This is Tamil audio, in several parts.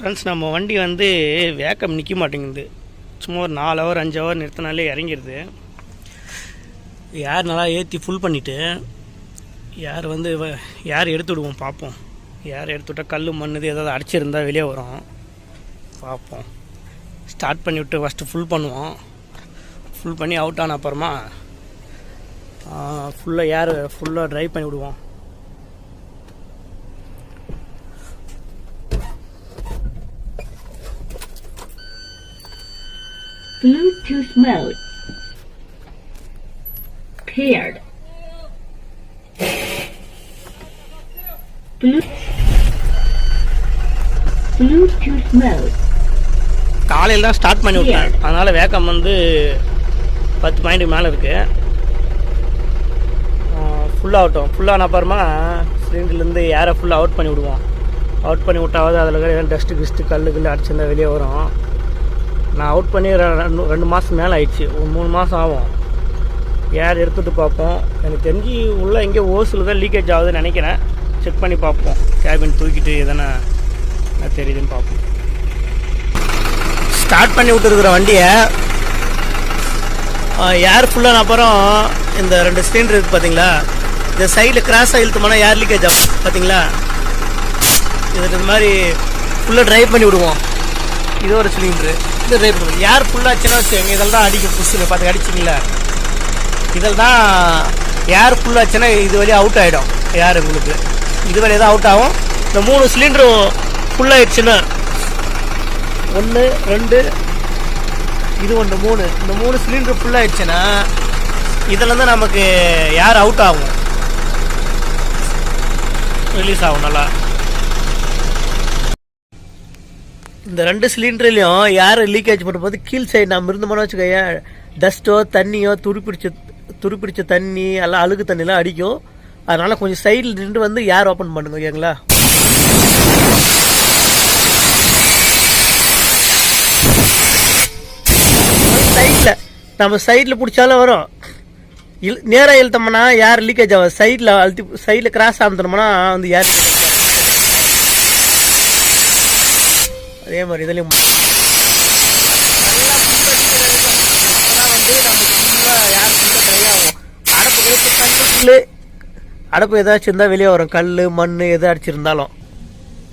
ஃப்ரெண்ட்ஸ் நம்ம வண்டி வந்து வேக்கம் நிற்க மாட்டேங்குது. சும்மா ஒரு நாலு ஹவர் அஞ்சு ஹவர் நிறுத்தினாலே இறங்கிடுது யார் நல்லா ஏற்றி ஃபுல் பண்ணிவிட்டு யார் வந்து யார் எடுத்து விடுவோம் பார்ப்போம். யார் எடுத்து விட்டால் கல் மண்ணுது ஏதாவது அடிச்சிருந்தால் வெளியே வரும். பார்ப்போம். ஸ்டார்ட் பண்ணி விட்டு ஃபஸ்ட்டு ஃபுல் பண்ணுவோம். ஃபுல் பண்ணி அவுட் ஆன அப்புறமா ஃபுல்லாக ஏர் ஃபுல்லாக ட்ரைவ் பண்ணி விடுவோம். Bluetooth mode. Paired. Blue- Bluetooth mode. காலையில் தான் ஸ்டார்ட் பண்ணி விட்டேன் அதனால் வேக்கம் வந்து பத்து பாயிண்ட் மேலே இருக்குது ஃபுல்லாகட்டும் ஃபுல்லான அப்புறமா சிலிண்டர்லேருந்து ஏரை ஃபுல்லாக அவுட் பண்ணி விடுவோம் அவுட் பண்ணி விட்டாவது அதில் இருக்கிற டஸ்ட்டு கிஸ்ட்டு கல் கல் அடிச்சிருந்தா வெளியே வரும் நான் அவுட் பண்ணி ரெண்டு ரெண்டு மாதம் மேலே ஆயிடுச்சு. ஒரு மூணு மாதம் ஆகும். ஏர் எடுத்துகிட்டு பார்ப்போம். எனக்கு தெரிஞ்சு உள்ளே எங்கேயோ ஓசில் தான் லீக்கேஜ் ஆகுதுன்னு நினைக்கிறேன். செக் பண்ணி பார்ப்போம். கேபின் தூக்கிட்டு எதனா தெரியுதுன்னு பார்ப்போம். ஸ்டார்ட் பண்ணி விட்டுருக்குற வண்டியை ஏர் ஃபுல்லான அப்புறம் இந்த ரெண்டு சிலிண்டர் இருக்குது பார்த்தீங்களா இந்த சைடில் கிராஸாக இழுத்தோம்னா ஏர் லீக்கேஜ் ஆகும். பார்த்தீங்களா இது இது மாதிரி ஃபுல்லாக ட்ரைவ் பண்ணி விடுவோம். இது ஒரு சிலிண்டரு வந்து ரேப் யார் ஃபுல்லாச்சுன்னா வச்சுக்கோங்க இதில் தான் அடிக்கும் புஷ்ஷில் பார்த்து அடிச்சிங்களா இதில் தான் யார் ஃபுல்லாச்சுன்னா இது வழியாக அவுட் ஆகிடும் யார் உங்களுக்கு? இது வழியாக தான் அவுட் ஆகும். இந்த மூணு சிலிண்டரும் ஃபுல்லாகிடுச்சுன்னா ஒன்று ரெண்டு இது ஒன்று மூணு. இந்த மூணு சிலிண்டர் ஃபுல்லாகிடுச்சுன்னா இதில் தான் நமக்கு யார் அவுட் ஆகும்? ரிலீஸ் ஆகும் நல்லா. இந்த ரெண்டு சிலிண்டர்லையும் யார் லீக்கேஜ் பண்ணும்போது கீழ் சைடு நம்ம இருந்தோம்னா வச்சுக்கோங்க டஸ்ட்டோ தண்ணியோ துருப்பிடிச்ச துருப்பிடிச்ச தண்ணி எல்லாம் அழுக்கு தண்ணிலாம் அடிக்கும். அதனால கொஞ்சம் சைடில் நின்று வந்து ஏர் ஓப்பன் பண்ணுங்க ஓகேங்களா? சைடில் நம்ம சைடில் பிடிச்சாலும் வரும். இல் நேராக இழுத்தோம்னா யார் லீக்கேஜ் ஆகும் சைடில் அழுத்தி சைடில் கிராஸ் ஆகுனோம்னா வந்து ஏர் அதே மாதிரி இதுலேயும் வந்து நமக்கு ஃபுல்லாக யார் ஃபுல்லாக ட்ரை ஆகும் அடப்பு கழுத்து கல் அடப்பு ஏதாச்சும் இருந்தால் வெளியே வரும் கல் மண் எது அடிச்சிருந்தாலும்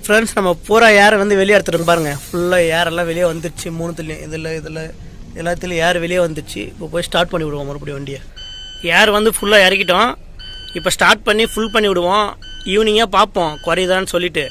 ஃப்ரெண்ட்ஸ் நம்ம பூரா ஏரை வந்து வெளியே எடுத்துட்டு பாருங்க ஃபுல்லாக ஏரெல்லாம் வெளியே வந்துருச்சு மூணுத்துலேயும் இதில் இதில் எல்லாத்துலேயும் ஏர் வெளியே வந்துருச்சு இப்போ போய் ஸ்டார்ட் பண்ணி விடுவோம் மறுபடியும் வண்டியை ஏர் வந்து ஃபுல்லாக இறக்கிட்டோம் இப்போ ஸ்டார்ட் பண்ணி ஃபுல் பண்ணி விடுவோம் ஈவினிங்காக பார்ப்போம் குறையுதான்னு சொல்லிட்டு